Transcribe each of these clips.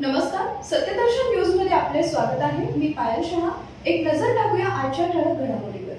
नमस्कार सत्यदर्शन न्यूजमध्ये आपले स्वागत आहे. मी पायल शहा. एक नजर टाकूया आजच्या ठळक घडामोडीवर.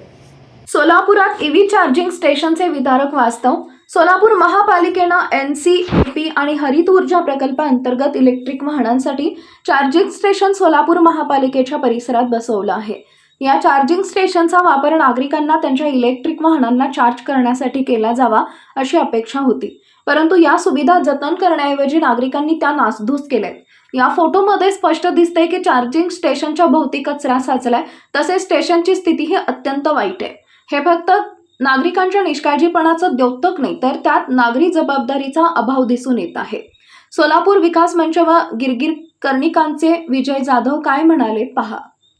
सोलापुरात ईव्ही चार्जिंग स्टेशनचे विदारक वास्तव. सोलापूर महापालिकेनं एन सी पी आणि हरित ऊर्जा प्रकल्पाअंतर्गत इलेक्ट्रिक वाहनांसाठी चार्जिंग स्टेशन सोलापूर महापालिकेच्या परिसरात बसवलं आहे. या चार्जिंग स्टेशनचा वापर नागरिकांना त्यांच्या इलेक्ट्रिक वाहनांना चार्ज करण्यासाठी केला जावा अशी अपेक्षा होती. परंतु या सुविधा जतन करण्याऐवजी नागरिकांनी त्या नासधूस केल्यात. या फोटोमध्ये स्पष्ट दिसते की चार्जिंग स्टेशनच्या भोवती कचरा साचलाय तसेच स्टेशनची स्थिती ही अत्यंत वाईट आहे. हे फक्त नागरिकांच्या निष्काळजीपणाचं द्योतक नाही तर त्यात नागरी जबाबदारीचा अभाव दिसून येत आहे. सोलापूर विकास मंच व गिरगिर कर्णिकांचे विजय जाधव काय म्हणाले पहा.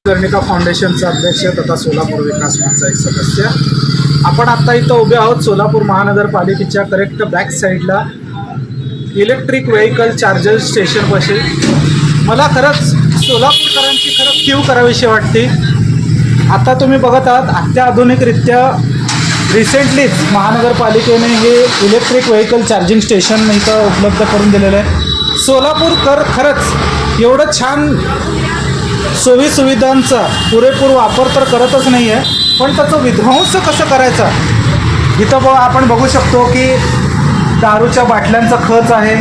कर्णिका फाउंडेशनचा अध्यक्ष तथा सोलापूर विकास मंचा एक सदस्य. आपण आता इथं उभे आहोत सोलापूर महानगरपालिकेच्या करेक्ट बॅक साईडला इलेक्ट्रिक व्हेकल चार्जर स्टेशनपाशी मला खरंच सोलापूरकरांची खरंच क्यू करावीशी वाटते. आता तुम्ही बघत आहात अत्याधुनिकरित्या रिसेंटलीच महानगरपालिकेने हे इलेक्ट्रिक व्हेकल चार्जिंग स्टेशन इथं उपलब्ध करून दिलेलं आहे. सोलापूरकर खरंच एवढं छान सोयी सुविधांचा पुरेपूर वापर तर करतच नाही आहे पण त्याचं विध्वंस कसं करायचा? इथं बघ आपण बघू शकतो की दारूच्या बाटल्यांचा खच आहे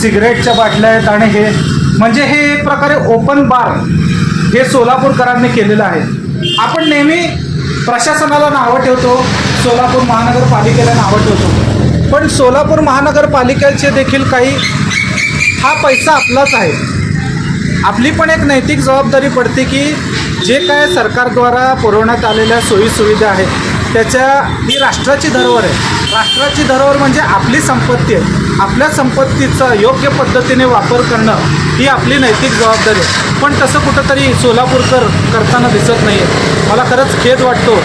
सिगरेटच्या बाटल्या आहेत आणि हे. म्हणजे हे एक प्रकारे ओपन बार हे सोलापूरकरांनी केलेलं आहे. आपण नेहमी प्रशासनाला नावं ठेवतो सोलापूर महानगरपालिकेला नावं ठेवतो. पण सोलापूर महानगरपालिकेचे देखील काही हा पैसा आपलाच आहे. आपली पण एक नैतिक जबाबदारी पडते की जे काय सरकारद्वारा पुरवण्यात आलेल्या सोयीसुविधा आहेत त्याच्या ही राष्ट्राची धरोहर आहे. राष्ट्राची धरोहर म्हणजे आपली संपत्ती आहे. आपल्या संपत्तीचा योग्य पद्धतीने वापर करणं ही आपली नैतिक जबाबदारी आहे. पण तसं कुठंतरी सोलापूरकर करताना दिसत नाही आहे मला खरंच खेद वाटतो.